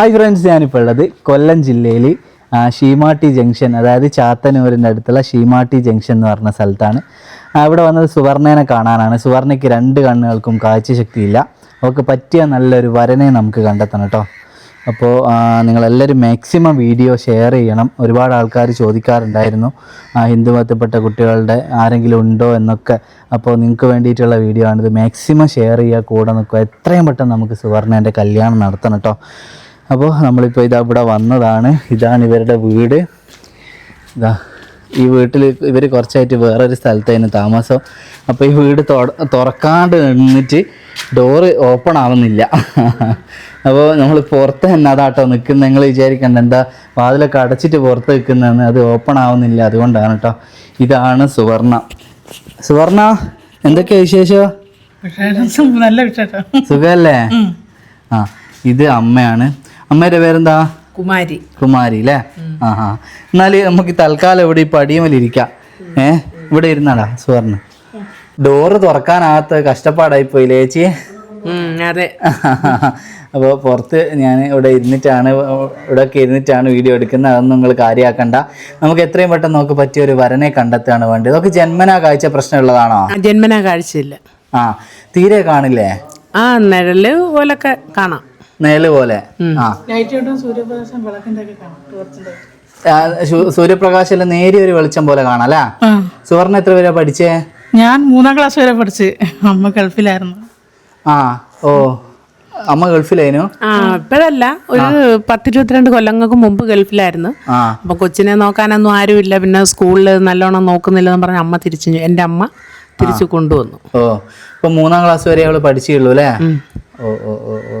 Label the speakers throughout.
Speaker 1: Hi friends ഞാനിപ്പോൾ ഉള്ളത് കൊല്ലം ജില്ലയിൽ ഷീമാട്ടി ജംഗ്ഷൻ അതായത് ചാത്തന്നൂരിന്റെ അടുത്തുള്ള ഷീമാട്ടി ജംഗ്ഷൻ എന്ന് പറഞ്ഞ സ്ഥലത്താണ്. ഇവിടെ വന്നത് സുവർണേനെ കാണാനാണ്. സുവർണയ്ക്ക് രണ്ട് കണ്ണുകൾക്കും കാഴ്ച ശക്തിയില്ല അവൾക്ക് പറ്റിയ നല്ലൊരു വരനെ നമുക്ക് കണ്ടെത്തണം കേട്ടോ. അപ്പോൾ നിങ്ങളെല്ലാവരും മാക്സിമം വീഡിയോ ഷെയർ ചെയ്യണം. ഒരുപാട് ആൾക്കാർ ചോദിക്കാറുണ്ടായിരുന്നു ഹിന്ദു മതത്തിൽപ്പെട്ട കുട്ടികളുടെ ആരെങ്കിലും ഉണ്ടോ എന്നൊക്കെ. അപ്പോൾ നിങ്ങൾക്ക് വേണ്ടിയിട്ടുള്ള വീഡിയോ ആണിത്. മാക്സിമം ഷെയർ ചെയ്യുക കൂടെ നിൽക്കുക. എത്രയും പെട്ടെന്ന് നമുക്ക് സുവർണേന്റെ കല്യാണം നടത്തണം കേട്ടോ. അപ്പോൾ നമ്മളിപ്പോൾ ഇതാ ഇവിടെ വന്നതാണ്. ഇതാണ് ഇവരുടെ വീട്. ഇതാ ഈ വീട്ടിൽ ഇവർ കുറച്ചായിട്ട് വേറൊരു സ്ഥലത്തായിരുന്നു താമസം. അപ്പോൾ ഈ വീട് തുറക്കാണ്ട് നിന്നിട്ട് ഡോറ് ഓപ്പൺ ആവുന്നില്ല. അപ്പോൾ നമ്മൾ പുറത്ത് തന്നെ അതാട്ടോ നിൽക്കുന്നത് നിങ്ങൾ വിചാരിക്കണ്ട എന്താ വാതിലൊക്കെ അടച്ചിട്ട് പുറത്ത് നിൽക്കുന്നതെന്ന് അത് ഓപ്പൺ ആവുന്നില്ല. അതുകൊണ്ടാണ് കേട്ടോ ഇതാണ് സുവർണ. സുവർണ എന്തൊക്കെയാ വിശേഷം?
Speaker 2: വിശേഷം നല്ല വിശേഷം.
Speaker 1: സുഖമല്ലേ ആ ഇത് അമ്മയാണ്. അമ്മയുടെ പേരെന്താ?
Speaker 2: കുമാരി.
Speaker 1: കുമാരി അല്ലേ ആ എന്നാൽ നമുക്ക് തൽക്കാലം ഇവിടെ ഈ പടിയമലിരിക്കാം ഏ ഇവിടെ ഇരുന്നാടാ സുവർണ ഡോറ് തുറക്കാനാകത്ത കഷ്ടപ്പാടായി പോയി ലേച്ചി
Speaker 2: അതെ.
Speaker 1: അപ്പോൾ പുറത്ത് ഞാൻ ഇവിടെ ഇരുന്നിട്ടാണ് ഇവിടെ ഒക്കെ ഇരുന്നിട്ടാണ് വീഡിയോ എടുക്കുന്നത്. അതൊന്നും നിങ്ങൾ കാര്യമാക്കണ്ട നമുക്ക് എത്രയും പെട്ടെന്ന് നോക്ക് പറ്റിയ ഒരു വരനെ കണ്ടെത്തുകയാണ് വേണ്ടത്. നമുക്ക് ജന്മനാ കാഴ്ച പ്രശ്നമുള്ളതാണോ?
Speaker 2: ജന്മനാ കാഴ്ചയില്ല.
Speaker 1: ആ തീരെ കാണില്ലേ?
Speaker 2: ആ നിഴൽ പോലൊക്കെ കാണാം.
Speaker 1: നേൽ പോലെ. ആ.
Speaker 2: സൂര്യപ്രകാശം
Speaker 1: നേരിയ ഒരു വെളിച്ചം പോലെ കാണാം അല്ലേ? സുവർണ എത്ര വരെ പഠിച്ചേ?
Speaker 2: ഞാൻ മൂന്നാം ക്ലാസ് വരെ പഠിച്ച്. അമ്മ ഗൾഫിലായിരുന്നു.
Speaker 1: ആ ഓ. അമ്മ ഗൾഫിലായിരുന്നു
Speaker 2: ആ ഇപ്പോഴല്ല. ഒരു പത്തിരുപത്തിരണ്ട് കൊല്ലങ്ങൾക്ക് മുമ്പ് ഗൾഫിലായിരുന്നു. അപ്പൊ കൊച്ചിനെ നോക്കാനൊന്നും ആരുമില്ല. പിന്നെ സ്കൂളിൽ നല്ലോണം നോക്കുന്നില്ല എന്ന് പറഞ്ഞ അമ്മ തിരിച്ചു എന്റെ അമ്മ തിരിച്ചു കൊണ്ടുവന്നു.
Speaker 1: ഓ. ഇപ്പൊ മൂന്നാം ക്ലാസ് വരെ അവൾ പഠിച്ചുള്ളൂ അല്ലേ? ഓ ഓ ഓ ഓ.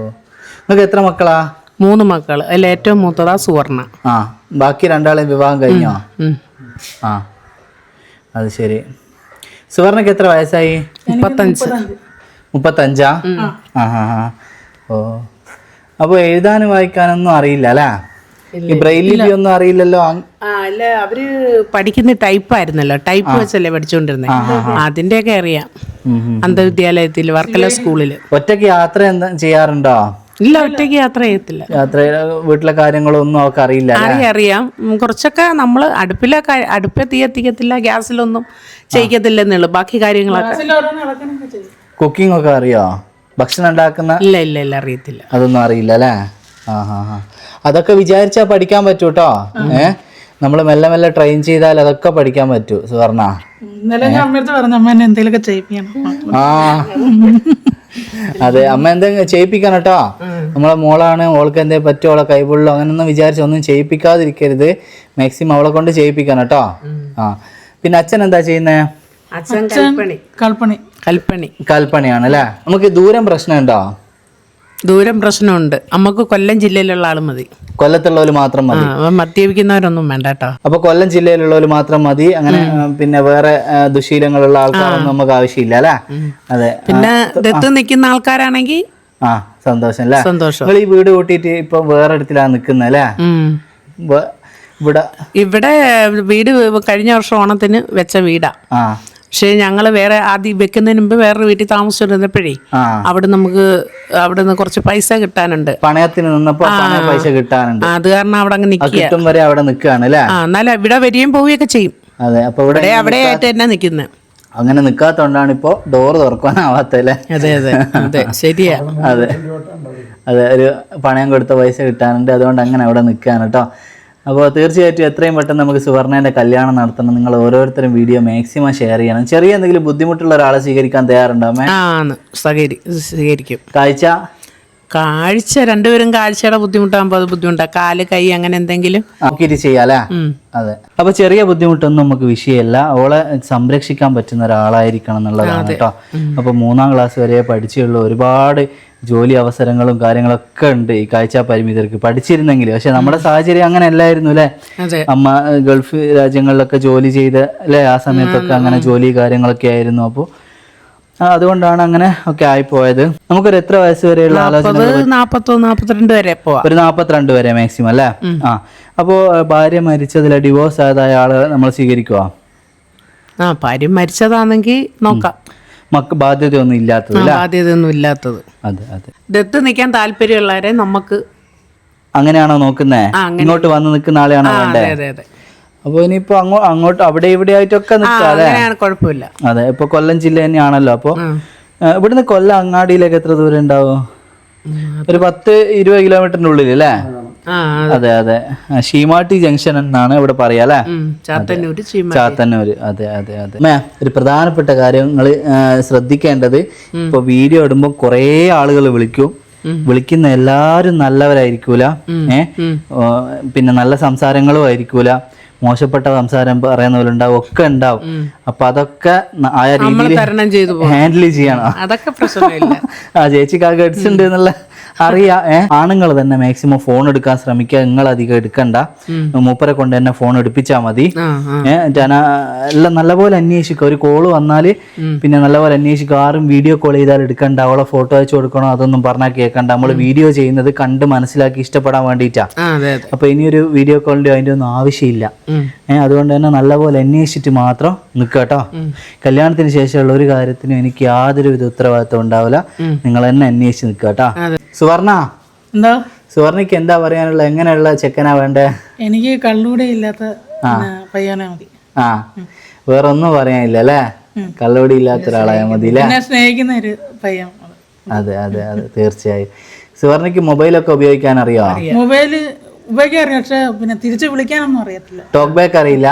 Speaker 1: നിങ്ങൾക്ക് എത്ര മക്കളാ?
Speaker 2: മൂന്ന് മക്കൾ അതിൽ ഏറ്റവും മൂത്തതാ സുവർണ.
Speaker 1: ആ ബാക്കി രണ്ടാളെയും വിവാഹം കഴിഞ്ഞോ? ആ അത് ശരി. സുവർണക്ക് എത്ര വയസ്സായി?
Speaker 2: മുപ്പത്തഞ്ച്.
Speaker 1: മുപ്പത്തഞ്ചാ? ആ. ഓ. അപ്പോൾ എഴുതാനും വായിക്കാനൊന്നും അറിയില്ല അല്ലേ? ഈ ഒന്നും അറിയില്ലല്ലോ?
Speaker 2: ആ അല്ല അവർ പഠിക്കുന്ന ടൈപ്പ് ആയിരുന്നല്ലോ ടൈപ്പ് വെച്ചല്ലേ പഠിച്ചുകൊണ്ടിരുന്നത് അതിന്റെയൊക്കെ അറിയാം. അന്ധവിദ്യാലയത്തിൽ വർക്കല സ്കൂളിൽ.
Speaker 1: ഒറ്റയ്ക്ക് യാത്ര എന്താ ചെയ്യാറുണ്ടോ?
Speaker 2: ഇല്ല ഒറ്റയ്ക്ക് യാത്ര ചെയ്യത്തില്ല.
Speaker 1: യാത്ര വീട്ടിലെ കാര്യങ്ങളൊന്നും അവർക്ക് അറിയില്ല?
Speaker 2: അറിയാം അറിയാം. കുറച്ചൊക്കെ നമ്മൾ അടുപ്പിലെ അടുപ്പ തീ എത്തിക്കത്തില്ല ഗ്യാസിലൊന്നും ചെയ്യിക്കത്തില്ലെന്നുള്ളു ബാക്കി കാര്യങ്ങളൊക്കെ.
Speaker 1: കുക്കിംഗ് ഒക്കെ അറിയോ? ഭക്ഷണം ഉണ്ടാക്കുന്ന?
Speaker 2: ഇല്ല ഇല്ല ഇല്ല അറിയത്തില്ല.
Speaker 1: അതൊന്നും അറിയില്ല അല്ലേ? ആ ഹാ ഹാ അതൊക്കെ വിചാരിച്ചാൽ പഠിക്കാൻ പറ്റൂ കേട്ടോ ഏഹ് നമ്മൾ മെല്ലെ മെല്ലെ ട്രെയിൻ ചെയ്താൽ അതൊക്കെ പഠിക്കാൻ പറ്റൂ സുവർണ.
Speaker 2: ഇന്നലെ ഞാൻ അമ്മയടുത്ത് പറഞ്ഞു അമ്മ എന്നെ എന്തെങ്കിലുമൊക്കെ ചെയ്യിപ്പിക്കണം.
Speaker 1: ആ. അതെ അമ്മ എന്തെങ്കിലും ചെയ്യിപ്പിക്കണം കേട്ടോ. നമ്മളെ മോളാണ് ഓൾക്ക് എന്തേ പറ്റുമോ അവളെ കൈപൊള്ളോ അങ്ങനൊന്നും വിചാരിച്ച് ഒന്നും ചെയ്യിപ്പിക്കാതിരിക്കരുത്. മാക്സിമം അവളെ കൊണ്ട് ചെയ്യിപ്പിക്കണം കേട്ടോ. ആ. പിന്നെ അച്ഛൻ എന്താ ചെയ്യുന്നേ?
Speaker 2: അച്ഛൻ കൽപ്പണി. കൽപ്പണി. കൽപ്പണി.
Speaker 1: കൽപ്പണിയാണ് അല്ലേ? നമുക്ക് ദൂരം പ്രശ്നമുണ്ടോ
Speaker 2: ദൂരം പ്രശ്നമുണ്ട്. നമുക്ക് കൊല്ലം ജില്ലയിലുള്ള ആൾ മതി.
Speaker 1: കൊല്ലത്തുള്ളവർ മാത്രം മതി.
Speaker 2: മദ്യപിക്കുന്നവരൊന്നും വേണ്ട കേട്ടോ.
Speaker 1: അപ്പൊ കൊല്ലം ജില്ലയിലുള്ളവർ മാത്രം മതി. അങ്ങനെ പിന്നെ വേറെ ദുശീലങ്ങളുള്ള ആൾക്കാരൊന്നും നമുക്ക് ആവശ്യമില്ല അല്ലേ? അതെ.
Speaker 2: പിന്നെ ദത്ത് നിൽക്കുന്ന ആൾക്കാരാണെങ്കിൽ
Speaker 1: ആ സന്തോഷം അല്ലേ?
Speaker 2: സന്തോഷം.
Speaker 1: നിങ്ങൾ ഈ വീട് കൂട്ടിയിട്ട് ഇപ്പൊ വേറെ ഇടത്തിലാണ് നിക്കുന്നത് അല്ലേ. ഇവിടെ
Speaker 2: ഇവിടെ വീട് കഴിഞ്ഞ വർഷം ഓണത്തിന് വെച്ച വീടാ. പക്ഷേ ഞങ്ങൾ വേറെ ആദ്യം വെക്കുന്നതിന് മുമ്പ് വേറൊരു വീട്ടിൽ താമസിച്ചിരുന്നപ്പോഴേ അവിടെ നമുക്ക് അവിടെ നിന്ന് കുറച്ച് പൈസ കിട്ടാനുണ്ട്.
Speaker 1: പണയത്തിന് നിന്നപ്പോ പൈസ കിട്ടാനുണ്ട്.
Speaker 2: അത് കാരണം അവിടെ അങ്ങ്
Speaker 1: നിൽക്കും വരെ അവിടെ നിൽക്കുകയാണ് അല്ലേ?
Speaker 2: എന്നാലും ഇവിടെ വരികയും പോവുകയൊക്കെ ചെയ്യും.
Speaker 1: അതെ അപ്പൊ ഇവിടെ
Speaker 2: അവിടെ ആയിട്ട് തന്നെ നിൽക്കുന്നത്
Speaker 1: അങ്ങനെ നിൽക്കാത്തോണ്ടാണ് ഇപ്പോ ഡോറ് തുറക്കാനാവാത്തല്ലേ
Speaker 2: അതെ അതെ അതെ ശരിയാ.
Speaker 1: അതെ അതെ ഒരു പണയം കൊടുത്ത പൈസ കിട്ടാനുണ്ട്. അതുകൊണ്ട് അങ്ങനെ അവിടെ നിൽക്കുകയാണ് കേട്ടോ. അപ്പോൾ തീർച്ചയായിട്ടും എത്രയും പെട്ടെന്ന് നമുക്ക് സുവർണേന്റെ കല്യാണം നടത്തണം. നിങ്ങൾ ഓരോരുത്തരും വീഡിയോ മാക്സിമം ഷെയർ ചെയ്യണം. ചെറിയ എന്തെങ്കിലും ബുദ്ധിമുട്ടുള്ള ഒരാളെ സ്വീകരിക്കാൻ തയ്യാറുണ്ടോ
Speaker 2: ആ സ്വീകരിക്കും
Speaker 1: കാഴ്ച?
Speaker 2: കാഴ്ച രണ്ടുപേരും കാഴ്ചയുടെ ബുദ്ധിമുട്ടാകുമ്പോൾ അത് ബുദ്ധിമുട്ടാ. കാൽ കൈ അങ്ങനെ എന്തെങ്കിലും?
Speaker 1: നോക്കിയിട്ട്
Speaker 2: ഉം.
Speaker 1: അതെ. അപ്പൊ ചെറിയ ബുദ്ധിമുട്ടൊന്നും നമുക്ക് വിഷയമല്ല. അവളെ സംരക്ഷിക്കാൻ പറ്റുന്ന ഒരാളായിരിക്കണം എന്നുള്ളതാണ് കേട്ടോ. അപ്പൊ മൂന്നാം ക്ലാസ് വരെ പഠിച്ചുള്ള ഒരുപാട് ജോലി അവസരങ്ങളും കാര്യങ്ങളൊക്കെ ഉണ്ട് ഈ കാഴ്ച പരിമിതർക്ക്. പഠിച്ചിരുന്നെങ്കിൽ പക്ഷെ നമ്മുടെ സാഹചര്യം അങ്ങനെ അല്ലായിരുന്നു അല്ലേ അമ്മ ഗൾഫ് രാജ്യങ്ങളിലൊക്കെ ജോലി ചെയ്ത അല്ലേ? ആ സമയത്തൊക്കെ അങ്ങനെ ജോലി കാര്യങ്ങളൊക്കെ ആയിരുന്നു. അപ്പോൾ അതുകൊണ്ടാണ് അങ്ങനെ ഒക്കെ ആയി ആയിപ്പോയത്. നമുക്കൊരു എത്ര വയസ്സ് വരെയുള്ള ആലോചന
Speaker 2: നാൽപ്പത്തിരണ്ട് വരെ പോവാം.
Speaker 1: ഒരു നാൽപ്പത്തിരണ്ട് വരെ മാക്സിമം അല്ലേ? ആ അപ്പോ ഭാര്യ മരിച്ചതിൽ ഡിവോഴ്സ് ആയതായ ആൾ നമ്മൾ സ്വീകരിക്കുവാ?
Speaker 2: ആ ഭാര്യ മരിച്ചതാണെങ്കിൽ നോക്കാം.
Speaker 1: മക്ക് ബാധ്യതയൊന്നും ഇല്ലാത്തത്
Speaker 2: ബാധ്യതയൊന്നും ഇല്ലാത്തത്.
Speaker 1: അതെ അതെ.
Speaker 2: ദത്ത് നിൽക്കാൻ താല്പര്യമുള്ളവരെ നമുക്ക്
Speaker 1: അങ്ങനെയാണോ നോക്കുന്നേ? ഇങ്ങോട്ട് വന്ന് നിൽക്കുന്ന ആളെയാണോ
Speaker 2: ആ,
Speaker 1: അപ്പൊ ഇനിയിപ്പോ അങ്ങോ അങ്ങോട്ട് അവിടെ ഇവിടെ ആയിട്ടൊക്കെ നിൽക്കാം അല്ലേ?
Speaker 2: കുഴപ്പമില്ല.
Speaker 1: അതെ ഇപ്പൊ കൊല്ലം ജില്ല തന്നെയാണല്ലോ അപ്പൊ. ഇവിടുന്ന് കൊല്ലം അങ്ങാടിയിലേക്ക് എത്ര ദൂരം ഉണ്ടാവും? ഒരു പത്ത് ഇരുപത് കിലോമീറ്ററിന്റെ ഉള്ളിൽ അല്ലേ? അതെ. അതെ ഷീമാട്ടി ജംഗ്ഷൻ എന്നാണ് ഇവിടെ പറയാ അല്ലേ?
Speaker 2: ചാത്തന്നൂര്
Speaker 1: അതെ. അതെ അതെ മേ ഒരു പ്രധാനപ്പെട്ട കാര്യങ്ങൾ ശ്രദ്ധിക്കേണ്ടത് ഇപ്പൊ വീഡിയോ ഇടുമ്പോൾ കുറേ ആളുകൾ വിളിക്കും. വിളിക്കുന്ന എല്ലാരും നല്ലവരായിരിക്കൂല. ഏഹ് പിന്നെ നല്ല സംസാരങ്ങളും ആയിരിക്കൂല. മോശപ്പെട്ട സംസാരം പറയുന്നവരുണ്ടാവും ഒക്കെ ഉണ്ടാവും. അപ്പൊ അതൊക്കെ ആ രീതിയിൽ ഹാൻഡിൽ ചെയ്യണം.
Speaker 2: അതൊക്കെ പ്രശ്നമില്ല.
Speaker 1: ആ ചേച്ചിക്ക് ആ ഗഡ്സ് ഉണ്ട് എന്നുള്ള അറിയാം ഏ? ആണുങ്ങൾ തന്നെ മാക്സിമം ഫോൺ എടുക്കാൻ ശ്രമിക്കുക നിങ്ങൾ അധികം എടുക്കണ്ട. മൂപ്പരെ കൊണ്ട് തന്നെ ഫോൺ എടുപ്പിച്ചാൽ മതി. ഞാൻ എല്ലാം നല്ലപോലെ അന്വേഷിക്കുക. ഒരു കോൾ വന്നാൽ പിന്നെ നല്ലപോലെ അന്വേഷിക്കുക. ആരും വീഡിയോ കോൾ ചെയ്താൽ എടുക്കണ്ട. അവളെ ഫോട്ടോ അയച്ചു കൊടുക്കണോ അതൊന്നും പറഞ്ഞാൽ കേൾക്കണ്ട. നമ്മൾ വീഡിയോ ചെയ്യുന്നത് കണ്ട് മനസ്സിലാക്കി ഇഷ്ടപ്പെടാൻ വേണ്ടിയിട്ടാ. അപ്പൊ ഇനിയൊരു വീഡിയോ കോളിന്റെ അതിന്റെ ഒന്നും ആവശ്യമില്ല. ഏഹ് അതുകൊണ്ട് തന്നെ നല്ലപോലെ അന്വേഷിച്ചിട്ട് മാത്രം നിൽക്കട്ടോ കല്യാണത്തിന് ശേഷമുള്ള ഒരു കാര്യത്തിനും എനിക്ക് യാതൊരു വിധ ഉത്തരവാദിത്വം ഉണ്ടാവില്ല. നിങ്ങൾ തന്നെ അന്വേഷിച്ച് നിൽക്കട്ടോ കേട്ടോ. സുവർണ?
Speaker 3: എന്താ?
Speaker 1: സുവർണയ്ക്ക് എന്താ പറയാനുള്ള എങ്ങനെയുള്ള ചെക്കനാ വേണ്ടേ?
Speaker 3: എനിക്ക് കള്ളുകൂടെ ഇല്ലാത്ത പയ്യനെ മതി.
Speaker 1: ആ. വേറെ ഒന്നും പറയാനില്ല അല്ലേ? കള്ളുകൂടി ഇല്ലാത്ത ഒരാളായ മതി
Speaker 3: സ്നേഹിക്കുന്ന ഒരു പയ്യൻ.
Speaker 1: അതെ അതെ അതെ. തീർച്ചയായും. സുവർണയ്ക്ക് മൊബൈലൊക്കെ ഉപയോഗിക്കാൻ അറിയോ
Speaker 3: മൊബൈൽ ഉപയോഗിക്കാൻ അറിയാം പക്ഷെ പിന്നെ തിരിച്ചു വിളിക്കാനൊന്നും അറിയത്തില്ല.
Speaker 1: ടോക്ക് ബാക്ക് അറിയില്ല?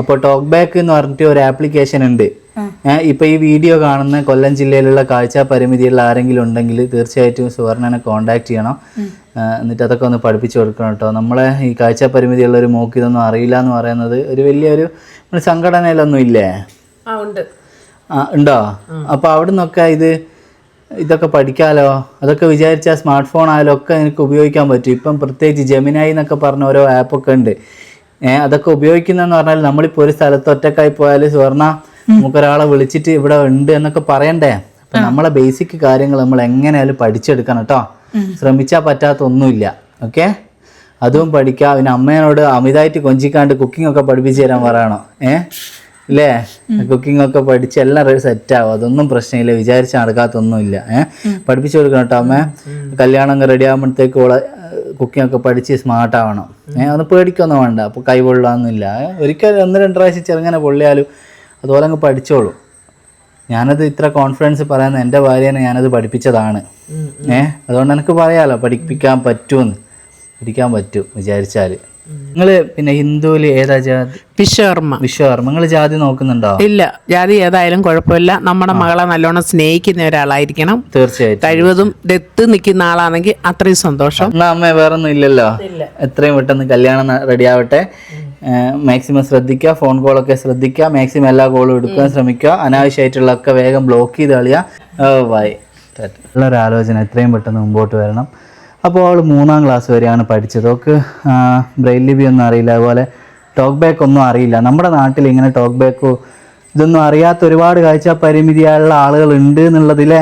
Speaker 1: അപ്പോൾ ടോക്ക് ബാക്ക് എന്ന് പറഞ്ഞിട്ട് ഒരു ആപ്ലിക്കേഷൻ ഉണ്ട്. ഇപ്പൊ ഈ വീഡിയോ കാണുന്ന കൊല്ലം ജില്ലയിലുള്ള കാഴ്ച പരിമിതിയുള്ള ആരെങ്കിലും ഉണ്ടെങ്കിൽ തീർച്ചയായിട്ടും സുവർണനെ കോണ്ടാക്ട് ചെയ്യണം. എന്നിട്ട് അതൊക്കെ ഒന്ന് പഠിപ്പിച്ചു കൊടുക്കണം കേട്ടോ. നമ്മളെ ഈ കാഴ്ച പരിമിതിയുള്ള ഒരു മോക്ക് ഇതൊന്നും അറിയില്ല എന്ന് പറയുന്നത് ഒരു വലിയൊരു ഒരു സംഘടനയിലൊന്നും ഇല്ലേ?
Speaker 2: ആ ഉണ്ട്.
Speaker 1: അപ്പൊ അവിടെ നിന്നൊക്കെ ഇത് ഇതൊക്കെ പഠിക്കാലോ? അതൊക്കെ വിചാരിച്ചാൽ സ്മാർട്ട് ഫോൺ ആയാലും ഒക്കെ എനിക്ക് ഉപയോഗിക്കാൻ പറ്റും. ഇപ്പം പ്രത്യേകിച്ച് ജെമിനായി എന്നൊക്കെ പറഞ്ഞ ഓരോ ആപ്പൊക്കെ ഉണ്ട്. അതൊക്കെ ഉപയോഗിക്കുന്നതെന്ന് പറഞ്ഞാൽ നമ്മളിപ്പോ ഒരു സ്ഥലത്ത് ഒറ്റക്കായി പോയാൽ സുവർണ നമുക്കൊരാളെ വിളിച്ചിട്ട് ഇവിടെ ഉണ്ട് എന്നൊക്കെ പറയണ്ടേ? അപ്പൊ നമ്മളെ ബേസിക് കാര്യങ്ങൾ നമ്മൾ എങ്ങനെയാലും പഠിച്ചെടുക്കണം കേട്ടോ. ശ്രമിച്ചാൽ പറ്റാത്ത ഒന്നുമില്ല ഓക്കെ അതും പഠിക്കാം. പിന്നെ അമ്മേനോട് അമിതമായിട്ട് കൊഞ്ചിക്കാണ്ട് കുക്കിംഗ് ഒക്കെ പഠിപ്പിച്ചു തരാൻ പറയണോ? ഏ? ഇല്ലേ? കുക്കിംഗ് ഒക്കെ പഠിച്ച് എല്ലാം സെറ്റ് ആവും. അതൊന്നും പ്രശ്നമില്ല. വിചാരിച്ച് നടക്കാത്തൊന്നുമില്ല. ഏഹ് പഠിപ്പിച്ചു കൊടുക്കണം കേട്ടോ അമ്മ. കല്യാണം റെഡി ആകുമ്പോഴത്തേക്ക് ഓളെ കുക്കിംഗ് ഒക്കെ പഠിച്ച് സ്മാർട്ട് ആവണം ഏഹ് ഒന്ന് പേടിക്കൊന്നും വേണ്ട. അപ്പോൾ കൈ പൊള്ളാന്നില്ല ഒരിക്കൽ ഒന്ന് രണ്ട് പ്രാവശ്യം ചെറുങ്ങനെ പൊള്ളിയാലും അതുപോലെ അങ്ങ് പഠിച്ചോളൂ. ഞാനത് ഇത്ര കോൺഫിഡൻസ് പറയുന്ന എന്റെ ഭാര്യനെ ഞാനത് പഠിപ്പിച്ചതാണ്. ഏഹ് അതുകൊണ്ട് എനിക്ക് പറയാമല്ലോ പഠിപ്പിക്കാൻ പറ്റുമെന്ന്. പഠിക്കാൻ പറ്റും വിചാരിച്ചാൽ നിങ്ങൾ പിന്നെ ഹിന്ദുവിൽ ഏതാ ജാതി?
Speaker 2: വിശ്വകർമ്മ.
Speaker 1: വിശ്വകർമ്മ. നിങ്ങൾ ജാതി നോക്കുന്നുണ്ടോ?
Speaker 2: ഇല്ല. ജാതി ഏതായാലും കുഴപ്പമില്ല. നമ്മുടെ മകളെ നല്ലോണം സ്നേഹിക്കുന്ന ഒരാളായിരിക്കണം.
Speaker 1: തീർച്ചയായിട്ടും.
Speaker 2: കഴിവതും ദത്ത് നിൽക്കുന്ന ആളാണെങ്കിൽ അത്രയും സന്തോഷം.
Speaker 1: എന്നാ അമ്മ വേറൊന്നും ഇല്ലല്ലോ? എത്രയും പെട്ടെന്ന് കല്യാണം റെഡി ആവട്ടെ മാക്സിമം ശ്രദ്ധിക്കുക ഫോൺ കോളൊക്കെ ശ്രദ്ധിക്കുക മാക്സിമം എല്ലാ കോളും എടുക്കാൻ ശ്രമിക്കുക. അനാവശ്യമായിട്ടുള്ള ഒക്കെ വേഗം ബ്ലോക്ക് ചെയ്ത് കളിയുക. ഓ ബൈ ഉള്ളൊരു ആലോചന എത്രയും പെട്ടെന്ന് മുമ്പോട്ട് വരണം. അപ്പോൾ അവൾ മൂന്നാം ക്ലാസ് വരെയാണ് പഠിച്ചത്. അവൾക്ക് ബ്രെയിൽ ലിപി ഒന്നും അറിയില്ല. അതുപോലെ ടോക്ക് ബാക്ക് ഒന്നും അറിയില്ല. നമ്മുടെ നാട്ടിൽ ഇങ്ങനെ ടോക്ക് ബാക്കോ ഇതൊന്നും അറിയാത്ത ഒരുപാട് കാഴ്ച പരിമിതിയായുള്ള ആളുകൾ ഉണ്ട് എന്നുള്ളതിലെ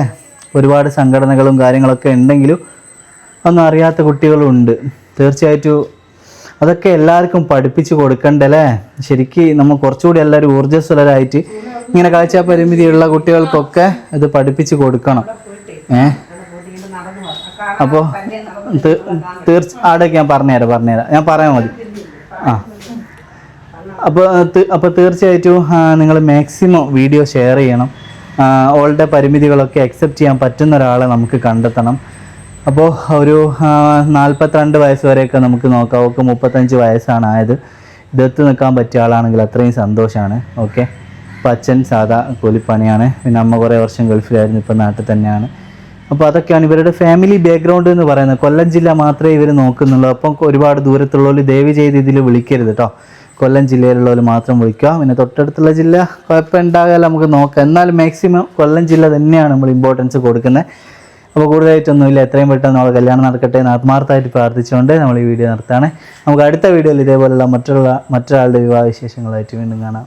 Speaker 1: ഒരുപാട് സംഘടനകളും കാര്യങ്ങളൊക്കെ ഉണ്ടെങ്കിലും ഒന്നും അറിയാത്ത കുട്ടികളും ഉണ്ട്. തീർച്ചയായിട്ടും അതൊക്കെ എല്ലാവർക്കും പഠിപ്പിച്ചു കൊടുക്കണ്ടല്ലേ? ശരിക്കും നമ്മൾ കുറച്ചുകൂടി എല്ലാവരും ഊർജസ്വലരായിട്ട് ഇങ്ങനെ കാഴ്ച പരിമിതിയുള്ള കുട്ടികൾക്കൊക്കെ ഇത് പഠിപ്പിച്ചു കൊടുക്കണം. ഏ? അപ്പോൾ തീർച്ച ആടൊക്കെ ഞാൻ പറഞ്ഞുതരാം പറഞ്ഞുതരാം ഞാൻ പറയാൻ മതി. ആ. അപ്പോൾ അപ്പോൾ തീർച്ചയായിട്ടും നിങ്ങൾ മാക്സിമം വീഡിയോ ഷെയർ ചെയ്യണം. ഓളുടെ പരിമിതികളൊക്കെ അക്സെപ്റ്റ് ചെയ്യാൻ പറ്റുന്ന ഒരാളെ നമുക്ക് കണ്ടെത്തണം. അപ്പോൾ ഒരു നാൽപ്പത്തിരണ്ട് വയസ്സ് വരെയൊക്കെ നമുക്ക് നോക്കാം. അവൾക്ക് മുപ്പത്തഞ്ച് വയസ്സാണ് ആയത്. ഇതെത്ത് നിൽക്കാൻ പറ്റിയ ആളാണെങ്കിൽ അത്രയും സന്തോഷമാണ് ഓക്കെ? അപ്പം അച്ഛൻ സാധാ കൂലിപ്പണിയാണ്. പിന്നെ അമ്മ കുറേ വർഷം ഗൾഫിലായിരുന്നു ഇപ്പം നാട്ടിൽ തന്നെയാണ്. അപ്പോൾ അതൊക്കെയാണ് ഇവരുടെ ഫാമിലി ബാക്ക്ഗ്രൗണ്ട് എന്ന് പറയുന്നത്. കൊല്ലം ജില്ല മാത്രമേ ഇവർ നോക്കുന്നുള്ളൂ. അപ്പം ഒരുപാട് ദൂരത്തുള്ളവർ ദയവ് ചെയ്ത് ഇതിൽ വിളിക്കരുത് കേട്ടോ കൊല്ലം ജില്ലയിലുള്ളവർ മാത്രം വിളിക്കുക. പിന്നെ തൊട്ടടുത്തുള്ള ജില്ല കുഴപ്പം ഉണ്ടാകാതെ നമുക്ക് നോക്കാം. എന്നാൽ മാക്സിമം കൊല്ലം ജില്ല തന്നെയാണ് നമ്മൾ ഇമ്പോർട്ടൻസ് കൊടുക്കുന്നത്. അപ്പോൾ കൂടുതലായിട്ടൊന്നുമില്ല. എത്രയും പെട്ടെന്ന് നമ്മൾ കല്യാണം നടക്കട്ടെ എന്ന് ആത്മാർത്ഥമായിട്ട് പ്രാർത്ഥിച്ചുകൊണ്ട് നമ്മൾ ഈ വീഡിയോ നടത്തുകയാണ് നമുക്ക് അടുത്ത വീഡിയോയിൽ ഇതേപോലുള്ള മറ്റുള്ള മറ്റൊരാളുടെ വിവാഹ വിശേഷങ്ങളായിട്ട് വീണ്ടും കാണാം.